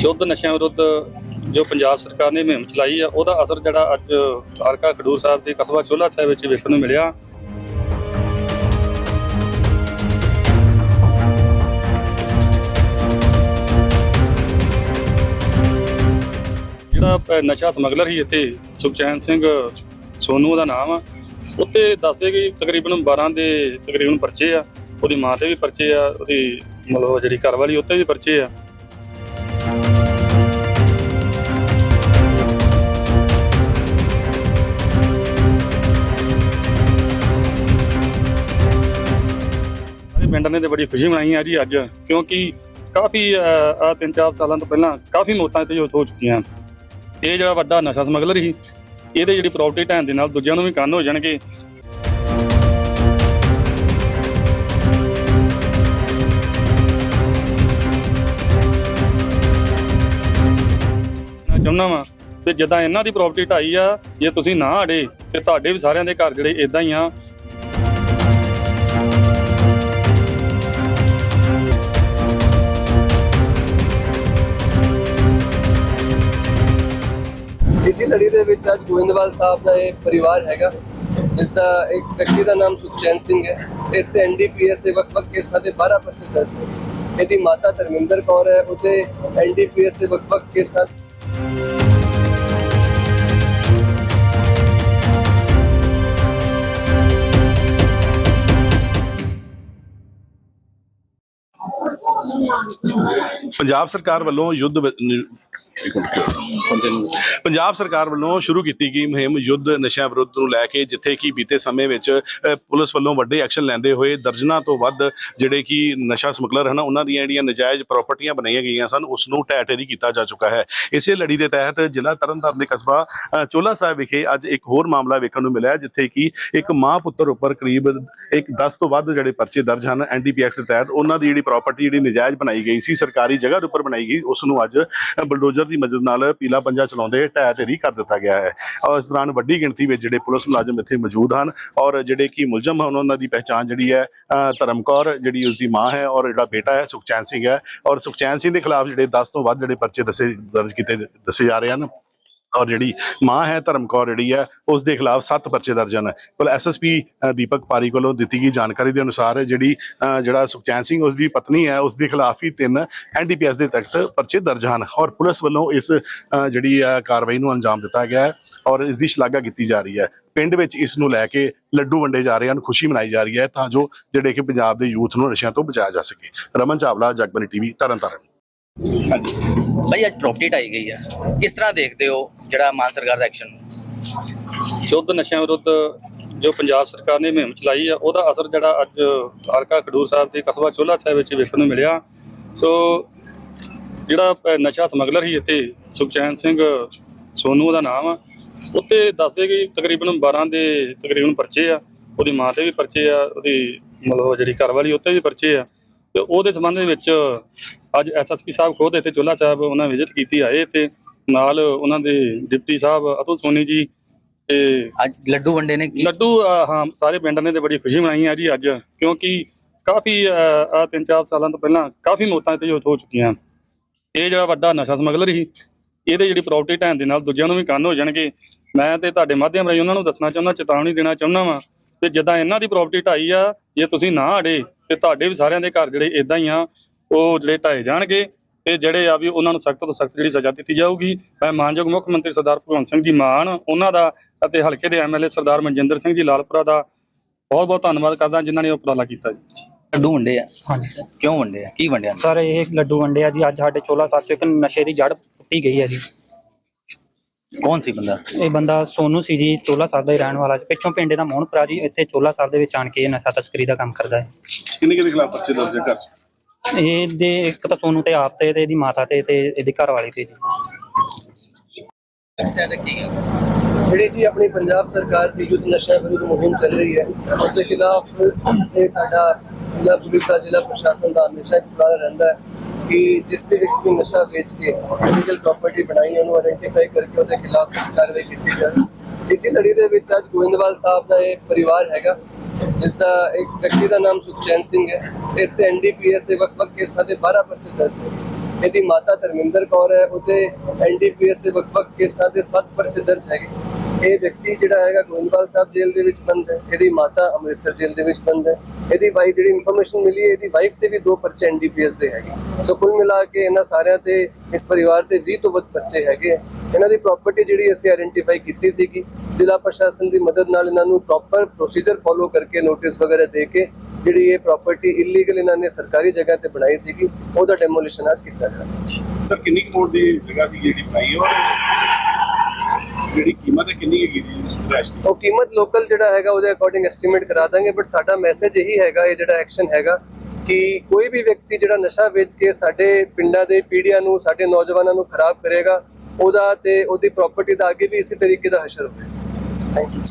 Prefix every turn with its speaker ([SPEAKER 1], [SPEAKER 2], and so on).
[SPEAKER 1] ਸ਼ੁੱਧ ਨਸ਼ਿਆਂ ਵਿਰੁੱਧ ਜੋ ਪੰਜਾਬ ਸਰਕਾਰ ਨੇ ਮੁਹਿੰਮ ਚਲਾਈ ਆ, ਉਹਦਾ ਅਸਰ ਜਿਹੜਾ ਅੱਜ ਹਲਕਾ ਖਡੂਰ ਸਾਹਿਬ ਦੇ ਕਸਬਾ ਚੋਲਾ ਸਾਹਿਬ ਵਿੱਚ ਵੇਖਣ ਨੂੰ ਮਿਲਿਆ। ਜਿਹੜਾ ਨਸ਼ਾ ਸਮਗਲਰ ਸੀ ਇੱਥੇ, ਸੁਖਚੈਨ ਸਿੰਘ ਸੋਨੂ ਦਾ ਨਾਮ ਆ। ਉੱਤੇ ਦੱਸਦੇ ਕਿ ਤਕਰੀਬਨ 12 ਦੇ ਤਕਰੀਬਨ ਪਰਚੇ ਆ, ਉਹਦੀ ਮਾਂ ਤੇ ਵੀ ਪਰਚੇ ਆ, ਉਹਦੀ ਮਤਲਬ ਜਿਹੜੀ ਘਰਵਾਲੀ ਉੱਤੇ ਵੀ ਪਰਚੇ ਆ। ਸਾਰੇ ਤੇ ਬੜੀ ਖੁਸ਼ੀ ਮਨਾਈ ਆ ਜੀ ਅੱਜ, ਕਿਉਂਕਿ ਕਾਫੀ ਆ ਤਿੰਨ ਚਾਰ ਸਾਲਾਂ ਤੋਂ ਪਹਿਲਾਂ ਕਾਫੀ ਮੌਤਾਂ ਤੇ ਹੋ ਚੁੱਕੀਆਂ। ਇਹ ਜਿਹੜਾ ਵੱਡਾ ਨਸ਼ਾ ਸਮਗਲਰ ਸੀ, ਇਹਦੇ ਜਿਹੜੀ ਪ੍ਰਾਪਰਟੀ ਢਹਿਣ ਦੇ ਨਾਲ ਦੂਜਿਆਂ ਨੂੰ ਵੀ ਕੰਨ ਹੋ ਜਾਣਗੇ। ਮੈਂ ਚਾਹੁੰਦਾ ਵਾਂ ਤੇ ਜਿੱਦਾਂ ਇਹਨਾਂ ਦੀ ਪ੍ਰਾਪਰਟੀ ਢਾਈ ਆ, ਜੇ ਤੁਸੀਂ ਨਾ ਅੜੇ, ਤੇ ਤੁਹਾਡੇ ਵੀ ਸਾਰਿਆਂ ਦੇ ਘਰ ਜਿਹੜੇ ਇਦਾਂ ਹੀ ਆ
[SPEAKER 2] ਇਸੇ ਲੜੀ ਦੇ ਵਿੱਚ ਅੱਜ ਗੋਇੰਦਵਾਲ ਸਾਹਿਬ ਦਾ ਇਹ ਪਰਿਵਾਰ ਹੈਗਾ, ਜਿਸ ਦਾ ਇੱਕ ਵਿਅਕਤੀ ਦਾ ਨਾਮ ਸੁਖਚੈਨ ਸਿੰਘ ਹੈ। ਇਸ ਤੇ ਐਨਡੀਪੀਐਸ ਦੇ ਵੱਖ-ਵੱਖ ਕੇਸਾਂ ਦੇ 12 ਪਰਚੇ ਦਰਜ ਨੇ। ਇਹਦੀ ਮਾਤਾ ਧਰਮਿੰਦਰ ਕੌਰ ਹੈ, ਉਹਦੇ ਐਨਡੀਪੀਐਸ ਦੇ ਵੱਖ-ਵੱਖ ਕੇਸਾਂ
[SPEAKER 3] ਪੰਜਾਬ ਸਰਕਾਰ ਵੱਲੋਂ ਯੁੱਧ ਪੰਜਾਬ ਸਰਕਾਰ ਵੱਲੋਂ ਸ਼ੁਰੂ ਕੀਤੀ ਗਈ ਮੁਹਿੰਮ ਯੁੱਧ ਨਸ਼ਿਆਂ ਵਿਰੁੱਧ ਨੂੰ ਲੈ ਕੇ, ਜਿੱਥੇ ਕਿ ਬੀਤੇ ਸਮੇਂ ਵਿੱਚ ਪੁਲਿਸ ਵੱਲੋਂ ਵੱਡੇ ਐਕਸ਼ਨ ਲੈਂਦੇ ਹੋਏ ਦਰਜਨਾਂ ਤੋਂ ਵੱਧ ਜਿਹੜੇ ਕਿ ਨਸ਼ਾ ਸਮਗਲਰ ਹਨ, ਉਹਨਾਂ ਦੀਆਂ ਜਿਹੜੀਆਂ ਨਜਾਇਜ਼ ਪ੍ਰਾਪਰਟੀਆਂ ਬਣਾਈਆਂ ਗਈਆਂ ਸਨ, ਉਸ ਨੂੰ ਢਹਿ ਢੇਰੀ ਕੀਤਾ ਜਾ ਚੁੱਕਾ ਹੈ। ਇਸੇ ਲੜੀ ਦੇ ਤਹਿਤ ਜ਼ਿਲ੍ਹਾ ਤਰਨਤਾਰਨ ਦੇ ਕਸਬਾ ਚੋਲਾ ਸਾਹਿਬ ਵਿਖੇ ਅੱਜ ਇੱਕ ਹੋਰ ਮਾਮਲਾ ਵੇਖਣ ਨੂੰ ਮਿਲਿਆ, ਜਿੱਥੇ ਕਿ ਇੱਕ ਮਾਂ ਪੁੱਤਰ ਉੱਪਰ ਕਰੀਬ ਇੱਕ 10 ਤੋਂ ਵੱਧ ਜਿਹੜੇ ਪਰਚੇ ਦਰਜ ਹਨ ਐਨਡੀਪੀਐਕਸ ਦੇ ਤਹਿਤ, ਉਹਨਾਂ ਦੀ ਜਿਹੜੀ ਪ੍ਰਾਪਰਟੀ ਜਿਹੜੀ ਨਜਾਇਜ਼ ਬਣਾਈ ਗਈ ਸੀ, ਸਰਕਾਰੀ ਜਗ੍ਹਾ ਦੇ ਉੱਪਰ ਬਣਾਈ ਗਈ, ਉਸ ਨੂੰ ਅੱਜ ਬਲਡੋਜ਼ਰ ਦੀ ਮਦਦ ਨਾਲ ਪੀਲਾ ਪੰਜਾ ਚਲਾਉਂਦੇ ਢਹਿ ਢੇਰੀ ਕਰ ਦਿੱਤਾ ਗਿਆ ਹੈ। ਔਰ ਇਸ ਦੌਰਾਨ ਵੱਡੀ ਗਿਣਤੀ ਵਿੱਚ ਜਿਹੜੇ ਪੁਲਿਸ ਮੁਲਾਜ਼ਮ ਇੱਥੇ ਮੌਜੂਦ ਹਨ ਔਰ ਜਿਹੜੇ ਕਿ ਮੁਲਜ਼ਮ ਹਨ ਉਹਨਾਂ ਦੀ ਪਹਿਚਾਣ ਜਿਹੜੀ ਹੈ ਅ, ਧਰਮਕੌਰ ਜਿਹੜੀ ਉਸ ਦੀ ਮਾਂ ਹੈ ਔਰ ਜਿਹੜਾ ਬੇਟਾ ਹੈ ਸੁਖਚੈਨ ਸਿੰਘ ਹੈ। ਔਰ ਸੁਖਚੈਨ ਸਿੰਘ ਦੇ ਖਿਲਾਫ ਜਿਹੜੇ 10 ਤੋਂ ਵੱਧ ਜਿਹੜੇ ਪਰਚੇ ਦੱਸੇ ਦਰਜ ਕੀਤੇ ਦੱਸੇ ਜਾ ਰਹੇ ਹਨ। ਔਰ ਜਿਹੜੀ ਮਾਂ ਹੈ ਧਰਮਕੌਰ ਜਿਹੜੀ ਹੈ ਉਸ ਦੇ ਖਿਲਾਫ 7 ਪਰਚੇ ਦਰਜ ਹਨ। ਕੋਲ ਐਸਐਸਪੀ ਦੀਪਕ ਪਾਰੀ ਕੋਲੋਂ ਦਿੱਤੀ ਗਈ ਜਾਣਕਾਰੀ ਦੇ ਅਨੁਸਾਰ ਜਿਹੜੀ ਜਿਹੜਾ ਸੁਖਚੈਨ ਸਿੰਘ ਉਸ ਦੀ ਪਤਨੀ ਹੈ ਉਸ ਦੇ ਖਿਲਾਫ ਹੀ ਤਿੰਨ ਐਨਡੀਪੀਐਸ ਦੇ ਤਖ਼ਤ ਪਰਚੇ ਦਰਜ ਹਨ ਔਰ ਪੁਲਿਸ ਵੱਲੋਂ ਇਸ ਜਿਹੜੀ ਅ, ਕਾਰਵਾਈ ਨੂੰ ਅੰਜਾਮ ਦਿੱਤਾ ਗਿਆ ਹੈ ਔਰ ਇਸ ਦੀ ਸ਼ਲਾਘਾ ਕੀਤੀ ਜਾ ਰਹੀ ਹੈ। ਪਿੰਡ ਵਿੱਚ ਇਸ ਨੂੰ ਲੈ ਕੇ ਲੱਡੂ ਵੰਡੇ ਜਾ ਰਹੇ ਹਨ ਖੁਸ਼ੀ ਮਨਾਈ ਜਾ ਰਹੀ ਹੈ ਤਾਂ ਜੋ ਜਿਹੜੇ ਕਿ ਪੰਜਾਬ ਦੇ ਯੂਥ ਨੂੰ ਨਸ਼ਿਆਂ ਤੋਂ ਬਚਾਇਆ ਜਾ ਸਕੇ। ਰਮਨ ਚਾਵਲਾ ਜਗਬਨੀ ਟੀਵੀ ਤਰਨਤਾਰਨ।
[SPEAKER 4] ਭਾਈ ਅੱਜ ਪ੍ਰਾਪਰਟੀ ਢਾਈ ਗਈ ਹੈ ਕਿਸ ਤਰ੍ਹਾਂ ਦੇਖਦੇ ਹੋ ਜਿਹੜਾ ਮਾਨ ਸਰਕਾਰ ਦਾ ਐਕਸ਼ਨ
[SPEAKER 1] ਸ਼ੁੱਧ ਨਸ਼ਿਆਂ ਵਿਰੁੱਧ ਜੋ ਪੰਜਾਬ ਸਰਕਾਰ ਨੇ ਮੁਹਿੰਮ ਚਲਾਈ ਆ ਉਹਦਾ ਅਸਰ ਜਿਹੜਾ ਅੱਜ ਹਲਕਾ ਖਡੂਰ ਸਾਹਿਬ ਦੇ ਕਸਬਾ ਚੋਲਾ ਸਾਹਿਬ ਵਿੱਚ ਵੇਖਣ ਨੂੰ ਮਿਲਿਆ। ਸੋ ਜਿਹੜਾ ਨਸ਼ਾ ਸਮਗਲਰ ਸੀ ਇੱਥੇ ਸੁਖਚੈਨ ਸਿੰਘ ਸੋਨੂ ਦਾ ਨਾਮ ਆ ਉੱਤੇ ਦੱਸਦੇ ਕਿ ਤਕਰੀਬਨ 12 ਦੇ ਤਕਰੀਬਨ ਪਰਚੇ ਆ ਉਹਦੀ ਮਾਂ ਤੇ ਵੀ ਪਰਚੇ ਆ ਉਹਦੀ ਮਤਲਬ ਜਿਹੜੀ ਘਰ ਵਾਲੀ ਉੱਤੇ ਵੀ ਪਰਚੇ ਆ। ਤੇ ਉਹਦੇ ਸੰਬੰਧ ਦੇ ਵਿੱਚ ਅੱਜ ਐਸਐਸਪੀ ਸਾਹਿਬ ਖੁਦ ਇੱਥੇ ਚੋਲਾ ਸਾਹਿਬ ਉਹਨਾਂ ਵਿਜ਼ਿਟ ਕੀਤੀ ਆਏ ਤੇ ਨਾਲ ਉਹਨਾਂ ਦੇ ਡਿਪਟੀ ਸਾਹਿਬ ਅਤੁਲ ਸੋਨੀ ਜੀ ਤੇ
[SPEAKER 4] ਅੱਜ ਲੱਡੂ ਵੰਡੇ ਨੇ ਕੀ?
[SPEAKER 1] ਲੱਡੂ ਹਾਂ ਸਾਰੇ ਪਿੰਡ ਨੇ ਤੇ ਬੜੀ ਖੁਸ਼ੀ ਮਨਾਈ ਆ ਜੀ ਅੱਜ ਕਿਉਂਕਿ ਕਾਫੀ ਆ ਤਿੰਨ ਚਾਰ ਸਾਲਾਂ ਤੋਂ ਪਹਿਲਾਂ ਕਾਫੀ ਮੌਤਾਂ ਤੇ ਹੋ ਹੋ ਚੁੱਕੀਆਂ। ਇਹ ਜਿਹੜਾ ਵੱਡਾ ਨਸ਼ਾ ਸਮਗਲਰ ਸੀ ਇਹਦੇ ਜਿਹੜੀ ਪ੍ਰਾਪਰਟੀ ਢਹਿਣ ਦੇ ਨਾਲ ਦੂਜਿਆਂ ਨੂੰ ਵੀ ਕੰਨ ਹੋ ਜਾਣਗੇ। ਮੈਂ ਤੇ ਤੁਹਾਡੇ ਮਾਧਿਅਮ ਰਾਹੀਂ ਉਹਨਾਂ ਨੂੰ ਦੱਸਣਾ ਚਾਹੁੰਦਾ ਚੇਤਾਵਨੀ ਦੇਣਾ ਚਾਹੁੰਦਾ ਵਾਂ ਤੇ ਜਿੱਦਾਂ ਇਹਨਾਂ ਦੀ ਪ੍ਰਾਪਰਟੀ ਢਾਈ ਆ ਜੇ ਤੁਸੀਂ ਨਾ ਅੜੇ ਤੇ ਤੁਹਾਡੇ ਵੀ ਸਾਰਿਆਂ ਦੇ ਘਰ ਜਿਹੜੇ ਇਦਾਂ ਹੀ ਆ ਉਹ ਜਿਹੜੇ ਢਾਏ ਜਾਣਗੇ ਤੇ ਜਿਹੜੇ ਆ ਵੀ ਉਹਨਾਂ ਨੂੰ ਸਖਤ ਤੋਂ ਸਖਤ ਜਿਹੜੀ ਸਜ਼ਾ ਦਿੱਤੀ ਜਾਊਗੀ। ਮੈਂ ਮਾਨਯੋਗ ਮੁੱਖ ਮੰਤਰੀ ਸਰਦਾਰ ਭਗਵੰਤ ਸਿੰਘ ਜੀ ਮਾਨ ਉਹਨਾਂ ਦਾ ਅਤੇ ਹਲਕੇ ਦੇ ਐਮਐਲਏ ਸਰਦਾਰ ਮਨਜਿੰਦਰ ਸਿੰਘ ਜੀ ਲਾਲਪੁਰਾ ਦਾ ਬਹੁਤ ਬਹੁਤ ਧੰਨਵਾਦ ਕਰਦਾ ਜਿਨ੍ਹਾਂ ਨੇ ਉਹ ਉਪਰਾਲਾ ਕੀਤਾ ਜੀ।
[SPEAKER 4] ਲੱਡੂ ਵੰਡੇ ਆ?
[SPEAKER 5] ਹਾਂਜੀ।
[SPEAKER 4] ਕਿਉਂ ਵੰਡੇ ਆ? ਕੀ ਵੰਡਿਆ?
[SPEAKER 5] ਸਰ ਇਹ ਲੱਡੂ ਵੰਡੇ ਆ ਜੀ। ਅੱਜ ਸਾਡੇ ਚੋਲਾ ਸਾਹਿਬ ਚ ਇੱਕ ਨਸ਼ੇ ਦੀ ਜੜ ਪੁੱਟੀ ਗਈ ਹੈ ਜੀ।
[SPEAKER 4] ਕੌਣ ਸੀ ਬੰਦਾ?
[SPEAKER 5] ਇਹ ਬੰਦਾ ਸੋਨੂ ਸੀ ਜੀ ਚੋਲਾ ਸਾਹਿਬ ਦਾ ਹੀ ਰਹਿਣ ਵਾਲਾ ਸੀ। ਪਿੱਛੋਂ ਪਿੰਡ ਦਾ ਮੋਹਨਪੁਰਾ ਜੀ ਇੱਥੇ ਚੋਲਾ ਸਾਹਿਬ ਦੇ ਵਿੱਚ ਆਣ ਕੇ ਇਹ ਨਸ਼ਾ ਤਸਕਰੀ ਦਾ ਕੰਮ ਕਰਦਾ ਹੈ।
[SPEAKER 3] ਕਿੰਨੇ ਕਿੰਨੇ ਖਿਲਾਫ ਪਰਚੇ ਦਰਜ ਹੈ ਘਰ 'ਚ?
[SPEAKER 5] ਇਹ ਦੇ ਇੱਕ ਤਾਂ ਸੋਨੂ ਤੇ ਆਪ ਤੇ ਤੇ ਇਹਦੀ ਮਾਤਾ ਤੇ ਤੇ ਇਹਦੀ ਘਰ ਵਾਲੀ ਤੇ ਜੀ।
[SPEAKER 4] ਤਾਂ ਕੀ ਹੈ
[SPEAKER 2] ਜਿਹੜੀ ਜੀ ਆਪਣੀ ਪੰਜਾਬ ਸਰਕਾਰ ਦੀ ਯੁੱਧ ਨਸ਼ਾ ਵਿਰੁੱਧ ਮੁਹਿੰਮ ਚੱਲ ਰਹੀ ਹੈ ਉਸ ਦੇ ਖਿਲਾਫ ਇਹ ਸਾਡਾ ਜ਼ਿਲ੍ਹਾ ਪੁਲਿਸ ਦਾ ਜ਼ਿਲ੍ਹਾ ਪ੍ਰਸ਼ਾਸਨ ਦਾ ਹਮੇਸ਼ਾ ਇੱਕ ਉਪਰਾਲਾ ਰਹਿੰਦਾ ਹੈ ਕਿ ਜਿਸ ਵੀ ਵਿਅਕਤੀ ਨੇ ਨਸ਼ਾ ਵੇਚ ਕੇ ਇਲੀਗਲ ਪ੍ਰਾਪਰਟੀ ਬਣਾਈ ਹੈ, ਉਹਨੂੰ ਆਇਡੈਂਟੀਫਾਈ ਕਰਕੇ ਉਹਦੇ ਖਿਲਾਫ ਸਖਤ ਕਾਰਵਾਈ ਕੀਤੀ ਜਾਵੇ। ਇਸੇ ਲੜੀ ਦੇ ਵਿੱਚ ਅੱਜ ਗੋਇੰਦਵਾਲ ਸਾਹਿਬ ਦਾ ਇਹ ਪਰਿਵਾਰ ਹੈਗਾ ਜਿਸ ਦਾ ਇੱਕ ਵਿਅਕਤੀ ਦਾ ਨਾਮ ਸੁਖਚੈਨ ਸਿੰਘ ਹੈ ਇਸ ਤੇ ਐਨਡੀਪੀਐਸ ਦੇ ਵੱਖ-ਵੱਖ ਕੇਸਾਂ ਦੇ 12 ਪਰਚੇ ਦਰਜ ਨੇ ਇਹਦੀ ਮਾਤਾ ਧਰਮਿੰਦਰ ਕੌਰ ਹੈ, ਉਹਦੇ ਐਨਡੀਪੀਐਸ ਦੇ ਵੱਖ-ਵੱਖ ਕੇਸਾਂ ਦੇ 7 ਪਰਚੇ ਦਰਜ ਹੈਗੇ। ਇਹ ਵਿਅਕਤੀ ਜਿਹੜਾ ਹੈਗਾ ਗੋਇੰਦਵਾਲ ਸਾਹਿਬ ਜੇਲ੍ਹ ਦੇ ਵਿੱਚ ਬੰਦ ਹੈ। ਇਹਦੀ ਮਾਤਾ ਅੰਮ੍ਰਿਤਸਰ ਜੇਲ੍ਹ ਦੇ ਵਿੱਚ ਬੰਦ ਹੈ। ਇਹਦੀ ਵਾਈਫ ਜਿਹੜੀ ਇਨਫੋਰਮੇਸ਼ਨ ਮਿਲੀ ਹੈ, ਇਹਦੀ ਵਾਈਫ ਤੇ ਵੀ ਦੋ ਪਰਚੇ ਐਨਡੀਪੀਐਸ ਦੇ ਹੈਗੇ। ਸੋ ਕੁੱਲ ਮਿਲਾ ਕੇ ਇਹਨਾਂ ਸਾਰਿਆਂ ਤੇ, ਇਸ ਪਰਿਵਾਰ ਤੇ 20 ਤੋਂ ਵੱਧ ਪਰਚੇ ਹੈਗੇ ਇਹਨਾਂ ਦੀ ਪ੍ਰਾਪਰਟੀ ਜਿਹੜੀ ਅਸੀਂ ਆਇਡੈਂਟੀਫਾਈ ਕੀਤੀ ਸੀਗੀ, ਜ਼ਿਲ੍ਹਾ ਪ੍ਰਸ਼ਾਸਨ ਦੀ ਮਦਦ ਨਾਲ ਇਹਨਾਂ ਨੂੰ ਪ੍ਰੋਪਰ ਪ੍ਰੋਸੀਜਰ ਫੋਲੋ ਕਰਕੇ ਨੋਟਿਸ ਵਗੈਰਾ ਦੇ ਕੇ ਜਿਹੜੀ ਇਹ ਪ੍ਰਾਪਰਟੀ ਇਲੀਗਲ ਇਹਨਾਂ ਨੇ ਸਰਕਾਰੀ ਜਗ੍ਹਾ ਤੇ ਬਣਾਈ ਸੀਗੀ, ਉਹਦਾ ਡੈਮੋਲੀਸ਼ਨ ਅੱਜ ਕੀਤਾ ਜਾ ਗਿਆ।
[SPEAKER 3] ਸਰ, ਕਿੰਨੀ ਕਰੋੜ ਦੀ ਜਗ੍ਹਾ ਸੀ ਜਿਹੜੀ ਬਣਾਈ ਔਰ ਜਿਹੜੀ ਕੀਮਤ ਹੈ, ਕਿੰਨੀ ਹੈਗੀ ਜੀ ਰੈਸ਼ ਦੀ?
[SPEAKER 2] ਉਹ ਕੀਮਤ ਲੋਕਲ ਜਿਹੜਾ ਹੈਗਾ, ਉਹਦੇ ਅਕੋਰਡਿੰਗ ਐਸਟੀਮੇਟ ਕਰਾ ਦਾਂਗੇ ਬਟ ਸਾਡਾ ਮੈਸੇਜ ਇਹੀ ਹੈਗਾ, ਇਹ ਜਿਹੜਾ ਐਕਸ਼ਨ ਹੈਗਾ, ਕਿ ਕੋਈ ਵੀ ਵਿਅਕਤੀ ਜਿਹੜਾ ਨਸ਼ਾ ਵੇਚ ਕੇ ਸਾਡੇ ਪਿੰਡਾਂ ਦੇ ਪੀੜ੍ਹੀਆਂ ਨੂੰ, ਸਾਡੇ ਨੌਜਵਾਨਾਂ ਨੂੰ ਖਰਾਬ ਕਰੇਗਾ, ਉਹਦਾ ਤੇ ਉਹਦੀ ਪ੍ਰਾਪਰਟੀ ਦਾ ਅੱਗੇ ਵੀ ਇਸੇ ਤਰੀਕੇ ਦਾ ਹਸ਼ਰ ਹੋਵੇ ਥੈਂਕ ਯੂ